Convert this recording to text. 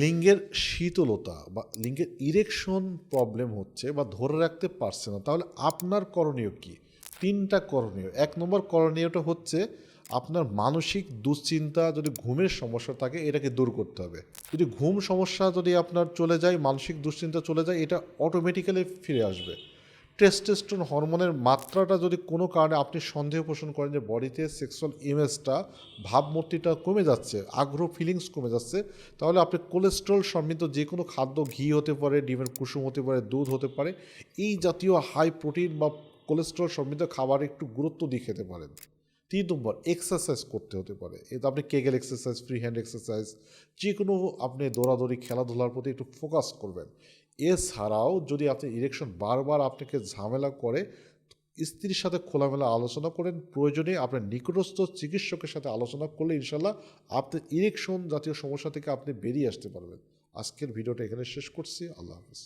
লিঙ্গের শীতলতা বা লিঙ্গের ইরেকশন প্রবলেম হচ্ছে বা ধরে রাখতে পারছে না, তাহলে আপনার করণীয় কি? তিনটা করণীয়। এক নম্বর করণীয়টা হচ্ছে আপনার মানসিক দুশ্চিন্তা, যদি ঘুমের সমস্যা থাকে, এটাকে দূর করতে হবে। যদি ঘুম সমস্যা যদি আপনার চলে যায়, মানসিক দুশ্চিন্তা চলে যায়, এটা অটোমেটিক্যালি ফিরে আসবে। টেস্টেস্টোন হরমোনের মাত্রাটা যদি কোনো কারণে আপনি সন্দেহ পোষণ করেন যে বডিতে সেক্সুয়াল ইমেজটা ভাবমূর্তিটা কমে যাচ্ছে, আগ্রহ ফিলিংস কমে যাচ্ছে, তাহলে আপনি কোলেস্ট্রল সমৃদ্ধ যে কোনো খাদ্য, ঘি হতে পারে, ডিমের কুসুম হতে পারে, দুধ হতে পারে, এই জাতীয় হাই প্রোটিন বা কোলেস্ট্রল সমৃদ্ধ খাবার একটু গুরুত্ব দিয়ে খেতে পারেন। তিন নম্বর এক্সারসাইজ করতে হতে পারে। এটা আপনি Kegel exercise free hand exercise যে কোনো আপনি দৌড়াদৌড়ি, খেলাধুলার প্রতি একটু ফোকাস করবেন। এছাড়াও যদি আপনি ইরেকশন বারবার আপনাকে ঝামেলা করে, স্ত্রীর সাথে খোলামেলা আলোচনা করেন, প্রয়োজনে আপনার নিকটস্থ চিকিৎসকের সাথে আলোচনা করলে ইনশাল্লাহ আপনার ইরেকশন জাতীয় সমস্যা থেকে আপনি বেরিয়ে আসতে পারবেন। আজকের ভিডিওটা এখানে শেষ করছি। আল্লাহ হাফিজ।